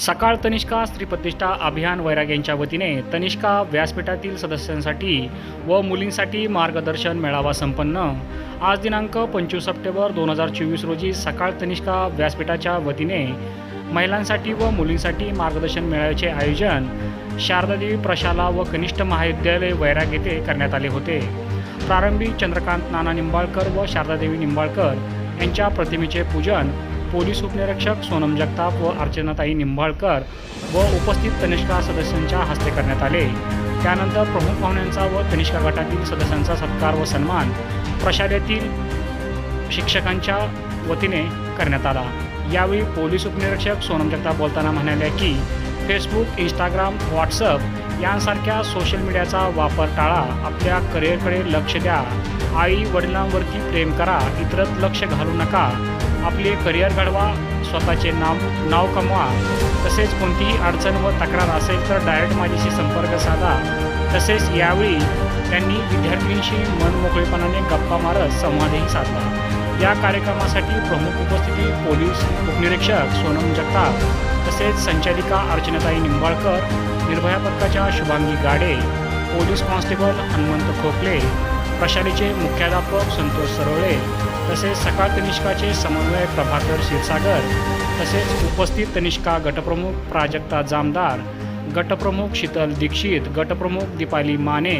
सकाळ तनिष्का स्त्रीप्रतिष्ठा अभियान वैराग यांच्या वतीने तनिष्का व्यासपीठातील सदस्यांसाठी व मुलींसाठी मार्गदर्शन मेळावा संपन्न. आज दिनांक पंचवीस सप्टेंबर दोन हजार चोवीस रोजी सकाळ तनिष्का व्यासपीठाच्या वतीने महिलांसाठी व मुलींसाठी मार्गदर्शन मेळाव्याचे आयोजन शारदादेवी प्रशाला व कनिष्ठ महाविद्यालय वैराग येथे करण्यात आले होते. प्रारंभी चंद्रकांत नाना निंबाळकर व शारदादेवी निंबाळकर यांच्या प्रतिमेचे पूजन पोलीस उपनिरीक्षक सोनम जगताप व अर्चनाताई निंबाळकर व उपस्थित तनिष्का सदस्यांच्या हस्ते करण्यात आले. त्यानंतर प्रमुख पाहुण्यांचा व तनिष्का गटातील सदस्यांचा सत्कार व सन्मान प्रशालेतील शिक्षकांच्या वतीने करण्यात आला. यावेळी पोलीस उपनिरीक्षक सोनम जगताप बोलताना म्हणाले की फेसबुक इंस्टाग्राम व्हॉट्सअप यांसारख्या सोशल मीडियाचा वापर टाळा. आपल्या करिअरकडे लक्ष द्या. आई वडिलांवरती प्रेम करा. इतरत लक्ष घालू नका. आपले करिअर घडवा स्वतःचे नाव नाव कमवा. तसेच कोणतीही अडचण व तक्रार असेल तर डायरेक्ट माझ्याशी संपर्क साधा. तसेच यावेळी त्यांनी विद्यार्थ्यांशी मनमोकळेपणाने गप्पा मारत संवादही साधला. या कार्यक्रमासाठी प्रमुख उपस्थिती पोलीस उपनिरीक्षक सोनम जगताप तसेच संचालिका अर्चनाताई निंबाळकर निर्भया पथकाच्या शुभांगी गाडे पोलीस कॉन्स्टेबल हनुमंत खोकले प्रशालेचे मुख्याध्यापक संतोष सरोळे तसेच सकाळ तनिष्काचे समन्वय प्रभाकर क्षीरसागर तसेच उपस्थित तनिष्का गटप्रमुख प्राजक्ता जामदार गटप्रमुख शीतल दीक्षित गटप्रमुख दीपाली माने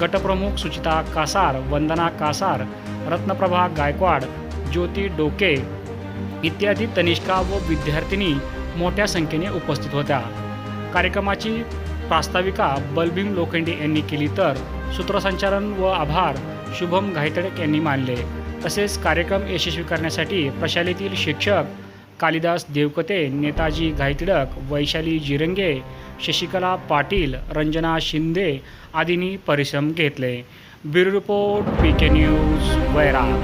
गटप्रमुख सुचिता कासार वंदना कासार रत्नप्रभा गायकवाड ज्योती डोके इत्यादी तनिष्का व विद्यार्थिनी मोठ्या संख्येने उपस्थित होत्या. कार्यक्रमाची प्रास्ताविका बलभीम लोखंडे यांनी केली तर सूत्रसंचालन व आभार शुभम घायतडक यांनी मानले. तसेच कार्यक्रम यशस्वी करण्यासाठी प्रशालेतील शिक्षक कालिदास देवकते नेताजी घायतिडक वैशाली जिरंगे शशिकला पाटील रंजना शिंदे आदींनी परिश्रम घेतले. Bureau report P K news Vairag.